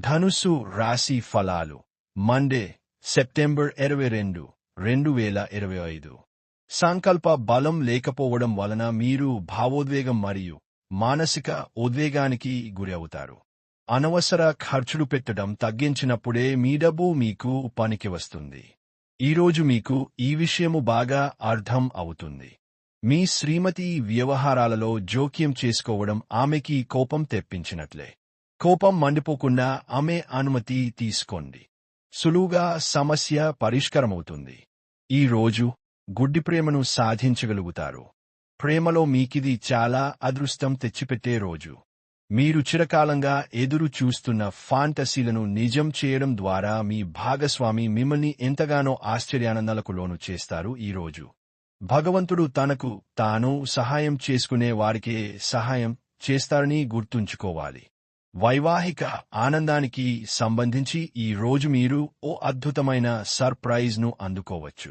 ధనుసు రాశి ఫలాలు. మండే సెప్టెంబర్ ఇరవై రెండు రెండు వేల ఇరవై ఐదు. సంకల్ప బలం లేకపోవడం వలన మీరు భావోద్వేగం మరియు మానసిక ఉద్వేగానికి గురి అవుతారు అనవసర ఖర్చులు పెట్టడం తగ్గించినప్పుడే మీ డబ్బు మీకు పనికి వస్తుంది. ఈరోజు మీకు ఈ విషయము బాగా అర్థం అవుతుంది. మీ శ్రీమతి వ్యవహారాలలో జోక్యం చేసుకోవడం ఆమెకి కోపం తెప్పించినట్లే. కోపం మండిపోకుండా ఆమె అనుమతి తీసుకోండి. సులువుగా సమస్య పరిష్కారమవుతుంది. ఈ రోజు గుడ్డి ప్రేమను సాధించగలుగుతారు. ప్రేమలో మీకిది చాలా అదృష్టం తెచ్చిపెట్టే రోజు. మీరు చిరకాలంగా ఎదురు చూస్తున్న ఫాంటసీలను నిజం చేయడం ద్వారా మీ భాగస్వామి మిమ్మల్ని ఎంతగానో ఆశ్చర్యానందాలకు లోను చేస్తారు ఈ రోజు. భగవంతుడు తనకు తాను సహాయం చేసుకునే వారికే సహాయం చేస్తారని గుర్తుంచుకోవాలి. వైవాహిక ఆనందానికి సంబంధించి ఈ రోజు మీరు ఓ అద్భుతమైన సర్ప్రైజ్ను అందుకోవచ్చు.